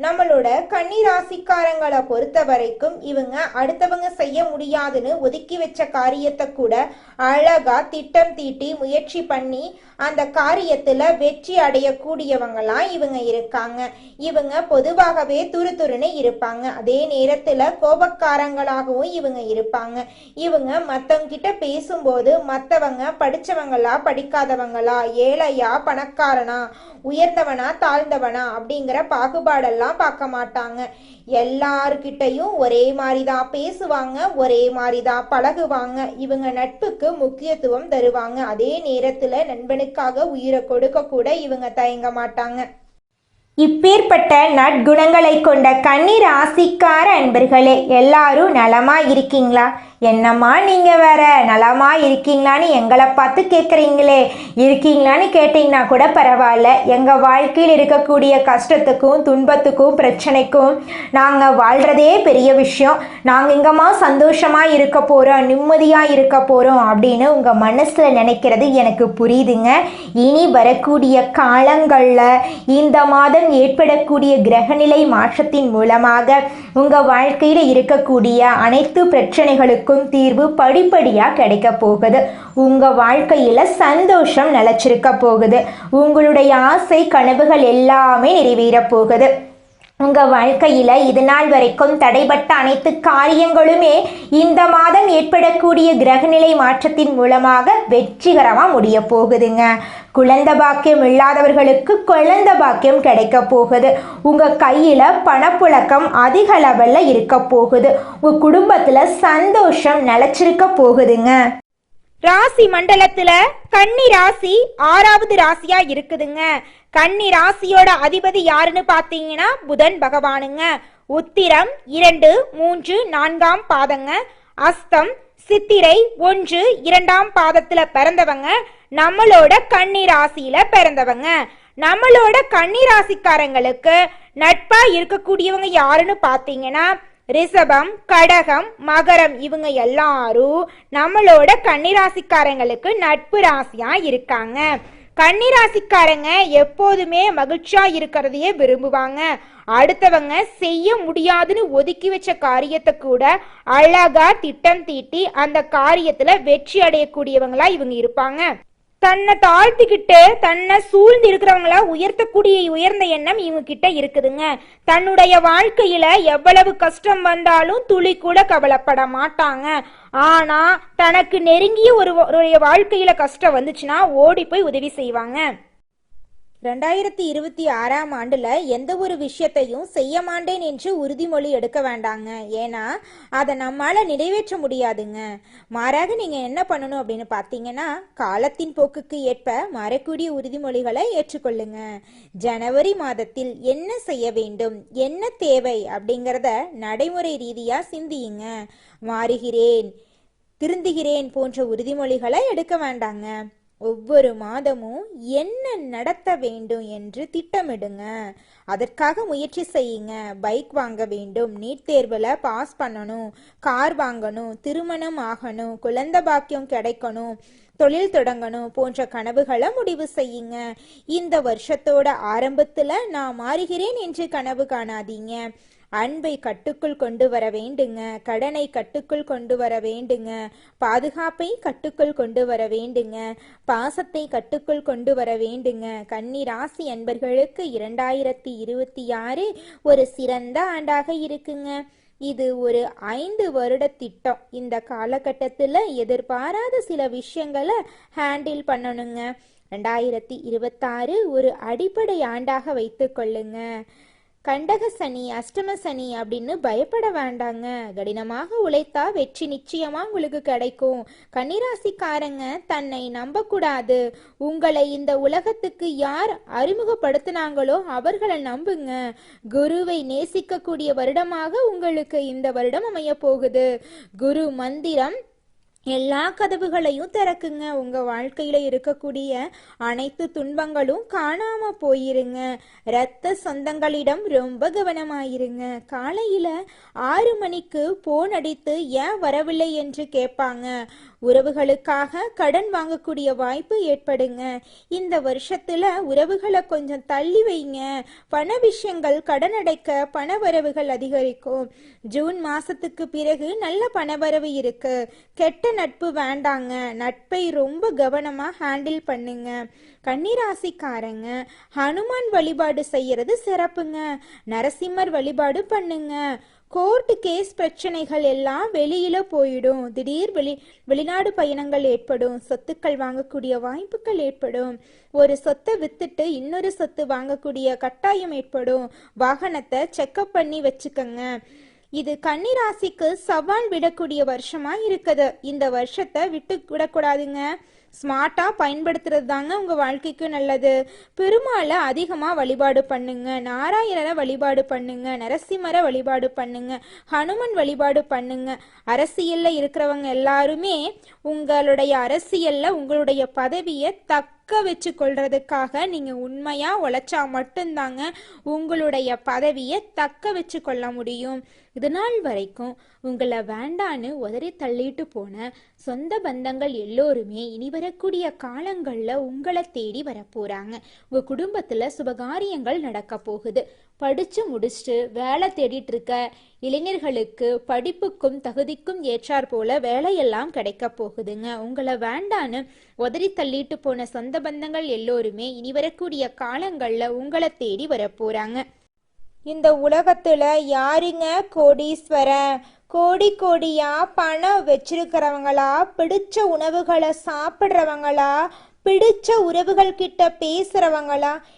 நம்மளோட கன்னி ராசிக்காரங்களை பொறுத்த வரைக்கும் இவங்க அடுத்தவங்க செய்ய முடியாதுன்னு ஒதுக்கி வச்ச காரியத்தை கூட அழகா திட்டம் தீட்டி முயற்சி பண்ணி அந்த காரியத்துல வெற்றி அடையக்கூடியவங்களாம் இவங்க இருக்காங்க. இவங்க பொதுவாகவே துரு துருன்னு இருப்பாங்க. அதே நேரத்துல கோபக்காரங்களாகவும் இவங்க இருப்பாங்க. இவங்க மத்தவங்கிட்ட பேசும்போது மத்தவங்க படிச்சவங்களா படிக்காதவங்களா ஏழையா பணக்காரனா உயர்ந்தவனா தாழ்ந்தவனா அப்படிங்கிற பாகுபாடெல்லாம் பார்க்க மாட்டாங்க எல்லார்கிட்டையும் ஒரே மாதிரி தான் பேசுவாங்க ஒரே மாதிரி தான் பழகுவாங்க. இவங்க நட்புக்கு முக்கியத்துவம் தருவாங்க. அதே நேரத்துல நண்பனுக்காக உயிரை கொடுக்க கூட இவங்க தயங்க மாட்டாங்க. இப்பேற்பட்ட நற்குணங்களை கொண்ட கண்ணீர் ராசிக்கார அன்பர்களே எல்லாரும் நலமா இருக்கீங்களா என்னம்மா நீங்க வேற? நலமா இருக்கீங்களான்னு எங்களை பார்த்து கேட்குறீங்களே இருக்கீங்களான்னு கேட்டிங்கன்னா கூட பரவாயில்ல. எங்க வாழ்க்கையில் இருக்கக்கூடிய கஷ்டத்துக்கும் துன்பத்துக்கும் பிரச்சனைக்கும் நாங்க வாழ்றதே பெரிய விஷயம். நாங்க இங்கம்மா சந்தோஷமா இருக்க போறோம் நிம்மதியா இருக்க போறோம் அப்படின்னு உங்க மனசுல நினைக்கிறது எனக்கு புரியுதுங்க. இனி வரக்கூடிய காலங்களில் இந்த மாதம் ஏற்படக்கூடிய கிரகநிலை மாற்றத்தின் மூலமாக உங்கள் வாழ்க்கையில் இருக்கக்கூடிய அனைத்து பிரச்சனைகளுக்கும் தீர்வு படிப்படியாக கிடைக்க போகுது. உங்கள் வாழ்க்கையில் சந்தோஷம் நிலச்சிருக்க போகுது. உங்களுடைய ஆசை கனவுகள் எல்லாமே நிறைவேறப் போகுது. உங்கள் வாழ்க்கையில் இது நாள் வரைக்கும் தடைபட்ட அனைத்து காரியங்களுமே இந்த மாதம் ஏற்படக்கூடிய கிரகநிலை மாற்றத்தின் மூலமாக வெற்றிகரமாக முடிய போகுதுங்க. குழந்த பாக்கியம் இல்லாதவர்களுக்கு குழந்த பாக்கியம் கிடைக்க போகுது. உங்கள் கையில் பணப்புழக்கம் அதிக லெவலில் இருக்க போகுது. உங்கள் குடும்பத்தில் சந்தோஷம் நிலச்சிருக்க போகுதுங்க. ராசி மண்டலத்துல கன்னி ராசி ஆறாவது ராசியா இருக்குதுங்க. கன்னி ராசியோட அதிபதி யாருன்னு பாத்தீங்கன்னா புதன் பகவானுங்க. உத்திரம் இரண்டு மூன்று நான்காம் பாதங்க. அஸ்தம் சித்திரை ஒன்று இரண்டாம் பாதத்துல பிறந்தவங்க. நம்மளோட கன்னி ராசியில பிறந்தவங்க. நம்மளோட கன்னி ராசிக்காரங்களுக்கு நட்பா இருக்கக்கூடியவங்க யாருன்னு பாத்தீங்கன்னா ரிஷபம் கடகம் மகரம் இவங்க எல்லாரும் நம்மளோட கன்னிராசிக்காரங்களுக்கு நட்பு ராசியா இருக்காங்க. கன்னிராசிக்காரங்க எப்போதுமே மகிழ்ச்சியா இருக்கிறதையே விரும்புவாங்க. அடுத்தவங்க செய்ய முடியாதுன்னு ஒதுக்கி வச்ச காரியத்தை கூட அழகா திட்டம் தீட்டி அந்த காரியத்துல வெற்றி அடையக்கூடியவங்களா இவங்க இருப்பாங்க. தன்னை தாழ்த்திக்கிட்டு தன்னை சூழ்ந்து இருக்கிறவங்கள உயர்த்தக்கூடிய உயர்ந்த எண்ணம் இவங்க கிட்ட இருக்குதுங்க. தன்னுடைய வாழ்க்கையில எவ்வளவு கஷ்டம் வந்தாலும் துளி கூட கவலைப்பட மாட்டாங்க. ஆனா தனக்கு நெருங்கிய ஒரு வாழ்க்கையில கஷ்டம் வந்துச்சுன்னா ஓடி போய் உதவி செய்வாங்க. ரெண்டாயிரத்தி இருபத்தி ஆறாம் ஆண்டுல எந்த ஒரு விஷயத்தையும் செய்ய மாட்டேன் என்று உறுதிமொழி எடுக்க வேண்டாங்க. ஏன்னா அதை நம்மால நிறைவேற்ற முடியாதுங்க. மாறாக நீங்க என்ன பண்ணணும் அப்படின்னு பார்த்தீங்கன்னா காலத்தின் போக்குக்கு ஏற்ப மாறக்கூடிய உறுதிமொழிகளை ஏற்றுக்கொள்ளுங்க. ஜனவரி மாதத்தில் என்ன செய்ய வேண்டும் என்ன தேவை அப்படிங்கிறத நடைமுறை ரீதியா சிந்தியுங்க. மாறுகிறேன் திருந்துகிறேன் போன்ற உறுதிமொழிகளை எடுக்க வேண்டாங்க. ஒவ்வொரு மாதமும் என்ன நடத்த வேண்டும் என்று திட்டமிடுங்க. அதற்காக முயற்சி செய்யுங்க. பைக் வாங்க வேண்டும் நீட் தேர்வில் பாஸ் பண்ணணும் கார் வாங்கணும் திருமணம் ஆகணும் குழந்தை பாக்கியம் கிடைக்கணும் தொழில் தொடங்கணும் போன்ற கனவுகளை முடிவு செய்யுங்க. இந்த வருஷத்தோட ஆரம்பத்தில் நான் மாறுகிறேன் என்று கனவு காணாதீங்க. அன்பை கட்டுக்குள் கொண்டு வர வேண்டுங்க. கடனை கட்டுக்குள் கொண்டு வர வேண்டுங்க. பாதுகாப்பை கட்டுக்குள் கொண்டு வர வேண்டுங்க. பாசத்தை கட்டுக்குள் கொண்டு வர வேண்டுங்க. கன்னி ராசி அன்பர்களுக்கு இரண்டாயிரத்தி இருபத்தி ஆறு ஒரு சிறந்த ஆண்டாக இருக்குங்க. இது ஒரு ஐந்து வருட திட்டம். இந்த காலகட்டத்தில் எதிர்பாராத சில விஷயங்களை ஹேண்டில் பண்ணணுங்க. ரெண்டாயிரத்தி இருபத்தாறு ஒரு அடிப்படை ஆண்டாக வைத்துக்கொள்ளுங்க கொள்ளுங்க. கண்டக சனி அஷ்டம சனி அப்படின்னு பயப்பட வேண்டாங்க. கடினமாக உழைத்தா வெற்றி நிச்சயமா உங்களுக்கு கிடைக்கும். கன்னிராசிக்காரங்க தன்னை நம்பக்கூடாது. உங்களை இந்த உலகத்துக்கு யார் அறிமுகப்படுத்தினாங்களோ அவர்களை நம்புங்க. குருவை நேசிக்கக்கூடிய வருடமாக உங்களுக்கு இந்த வருடம் அமைய போகுது. குரு மந்திரம் எல்லா கதவுகளையும் திறக்குங்க. உங்க வாழ்க்கையில இருக்கக்கூடிய அனைத்து துன்பங்களும் காணாம போயிருங்க. இரத்த சொந்தங்களிடம் ரொம்ப கவனமாயிருங்க. காலையில ஆறு மணிக்கு போன் அடித்து ஏன் வரவில்லை? என்று கேட்பாங்க. உறவுகளுக்காக கடன் வாங்கக்கூடிய வாய்ப்பு ஏற்படுங்க. இந்த வருஷத்துல உறவுகளை கொஞ்சம் தள்ளி வைங்க. பண விஷயங்கள் கடன் அடைக்க பண வரவுகள் அதிகரிக்கும். ஜூன் மாசத்துக்கு பிறகு நல்ல பணவரவு இருக்கு. கெட்ட நட்பு வேண்டாங்க. நட்பை ரொம்ப கவனமா ஹேண்டில் பண்ணுங்க. கன்னிராசிக்காரங்க ஹனுமான் வழிபாடு செய்யறது சிறப்புங்க. நரசிம்மர் வழிபாடு பண்ணுங்க. கோர்ட்டு கேஸ் பிரச்சனைகள் எல்லாம் வெளியில போயிடும். திடீர் வெளி வெளிநாடு பயணங்கள் ஏற்படும். சொத்துக்கள் வாங்கக்கூடிய வாய்ப்புகள் ஏற்படும். ஒரு சொத்தை வித்துட்டு இன்னொரு சொத்து வாங்கக்கூடிய கட்டாயம் ஏற்படும். வாகனத்தை செக்கப் பண்ணி வச்சுக்கோங்க. இது கன்னிராசிக்கு சவால் விடக்கூடிய வருஷமா இருக்குது. இந்த வருஷத்தை விட்டு விடக்கூடாதுங்க. ஸ்மார்ட்டா பயன்படுத்துறது தாங்க உங்க வாழ்க்கைக்கு நல்லது. பெருமாளை அதிகமா வழிபாடு பண்ணுங்க. நாராயணரை வழிபாடு பண்ணுங்க. நரசிம்மரை வழிபாடு பண்ணுங்க. ஹனுமன் வழிபாடு பண்ணுங்க. அரசியல்ல இருக்கிறவங்க எல்லாருமே உங்களுடைய அரசியல்ல உங்களுடைய பதவியை தக்க வச்சு கொள்றதுக்காக நீங்க உண்மையா உழைச்சா மட்டும்தாங்க உங்களுடைய பதவியை தக்க வச்சு கொள்ள முடியும். இது நாள் வரைக்கும் உங்களை வேண்டான்னு உதறி தள்ளிட்டு போன சொந்த பந்தங்கள் எல்லோருமே இனி வரக்கூடிய காலங்களில் உங்களை தேடி வரப்போறாங்க. உங்க குடும்பத்துல சுபகாரியங்கள் நடக்க போகுது. படிச்சு முடிச்சுட்டு வேலை தேடிட்டு இருக்க இளைஞர்களுக்கு படிப்புக்கும் தகுதிக்கும் ஏற்றாற் போல வேலையெல்லாம் கிடைக்க போகுதுங்க. உங்களை வேண்டான்னு உதறி தள்ளிட்டு போன சொந்த பந்தங்கள் எல்லோருமே இனி வரக்கூடிய காலங்களில் உங்களை தேடி வரப்போறாங்க இந்த உலகத்துல யாருங்க கோடீஸ்வரன்? கோடி கோடியா பணம் வச்சிருக்கிறவங்களா? பிடிச்ச உணவுகளை சாப்பிட்றவங்களா? பிடிச்ச உறவுகள் கிட்ட பேசுறவங்களா?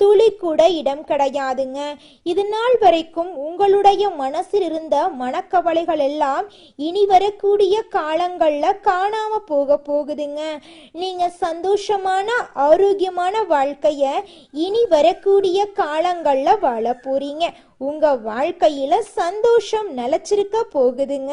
துளி கூட இடம் கிடையாதுங்க. இது நாள் வரைக்கும் உங்களுடைய மனசில் இருந்த மனக்கவலைகள் எல்லாம் இனி வரக்கூடிய காலங்கள்ல காணாம போக போகுதுங்க. நீங்க சந்தோஷமான ஆரோக்கியமான வாழ்க்கைய இனி வரக்கூடிய காலங்கள்ல வாழ போறீங்க. உங்க வாழ்க்கையில சந்தோஷம் நிலச்சிருக்க போகுதுங்க.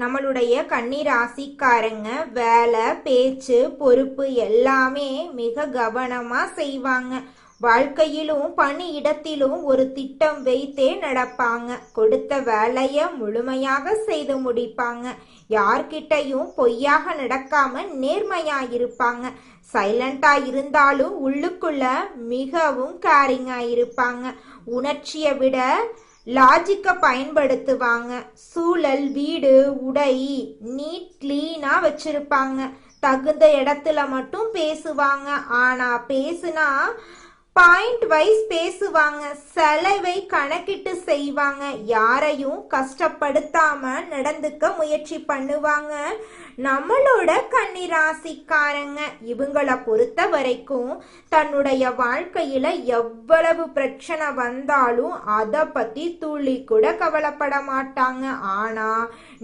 நம்மளுடைய கண்ணீர் ராசிக்காரங்க வேலை பேச்சு பொறுப்பு எல்லாமே மிக கவனமா செய்வாங்க. வாழ்க்கையிலும் பணியிடத்திலும் ஒரு திட்டம் வைத்தே நடப்பாங்க. கொடுத்த வேலையை முழுமையாக செய்து முடிப்பாங்க. யார்கிட்டையும் பொய்யாக நடக்காம நேர்மையா இருப்பாங்க. சைலண்டா இருந்தாலும் உள்ளுக்குள்ள மிகவும் கேரிங்கா இருப்பாங்க. உணர்ச்சியை விட லாஜிக்கை பயன்படுத்துவாங்க. சூழல் வீடு உடை நீட் கிளீனா வச்சிருப்பாங்க. தகுந்த இடத்துல மட்டும் பேசுவாங்க. ஆனா பேசுனா பாயிண்ட் வைஸ் பேசுவாங்க. செலவை கணக்கிட்டு செய்வாங்க. யாரையும் கஷ்டப்படுத்தாம நடந்துக்க முயற்சி பண்ணுவாங்க. நம்மளோட கன்னிராசிக்காரங்க. இவங்கள பொறுத்த வரைக்கும் தன்னுடைய வாழ்க்கையில எவ்வளவு பிரச்சனை வந்தாலும் அதை பத்தி துள்ளி கூட கவலைப்பட மாட்டாங்க. ஆனா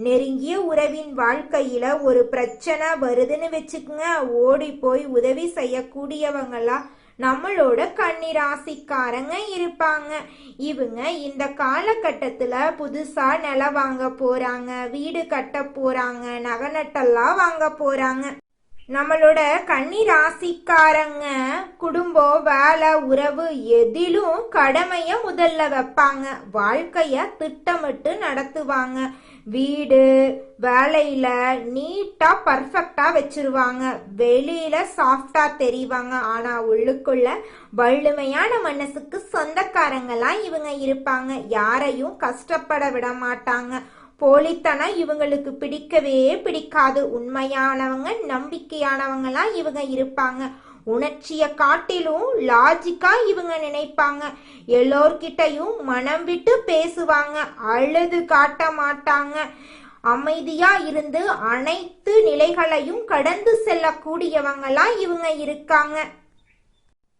நெருங்கிய உறவின் வாழ்க்கையில ஒரு பிரச்சனை வருதுன்னு வச்சுக்கோங்க. ஓடி போய் உதவி செய்யக்கூடியவங்களா நம்மளோட கன்னிராசிக்காரங்க இருப்பாங்க. இவங்க இந்த காலகட்டத்தில் புதுசாக நிலம் வாங்க போகிறாங்க வீடு கட்ட போகிறாங்க நகநட்டெல்லாம் வாங்க போகிறாங்க நம்மளோட கன்னி ராசிக்காரங்க குடும்பம் வேலை உறவு எதிலும் கடமைய முதல்ல வைப்பாங்க. வாழ்க்கைய திட்டமிட்டு நடத்துவாங்க. வீடு வேலையில நீட்டா பர்ஃபெக்டா வச்சிருவாங்க. வெளியில சாஃப்டா தெரிவாங்க. ஆனா உள்ளுக்குள்ள வள்ளுமையான மனசுக்கு சொந்தக்காரங்களாம் இவங்க இருப்பாங்க. யாரையும் கஷ்டப்பட விட மாட்டாங்க. போலித்தனம் இவங்களுக்கு பிடிக்கவே பிடிக்காது. உண்மையானவங்க நம்பிக்கையானவங்களாம் இவங்க இருப்பாங்க. உணர்ச்சியை காட்டிலும் லாஜிக்கா இவங்க நினைப்பாங்க. எல்லோர்கிட்டையும் மனம் விட்டு பேசுவாங்க. அழுது காட்ட மாட்டாங்க. அமைதியா இருந்து அனைத்து நிலைகளையும் கடந்து செல்லக்கூடியவங்களா இவங்க இருக்காங்க.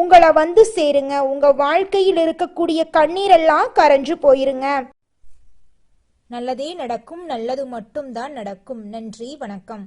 உங்களை வந்து சேருங்க. உங்க வாழ்க்கையில் இருக்கக்கூடிய கண்ணீரெல்லாம் கரைஞ்சு போயிருங்க. நல்லதே நடக்கும் நல்லது மட்டும்தான் நடக்கும். நன்றி வணக்கம்.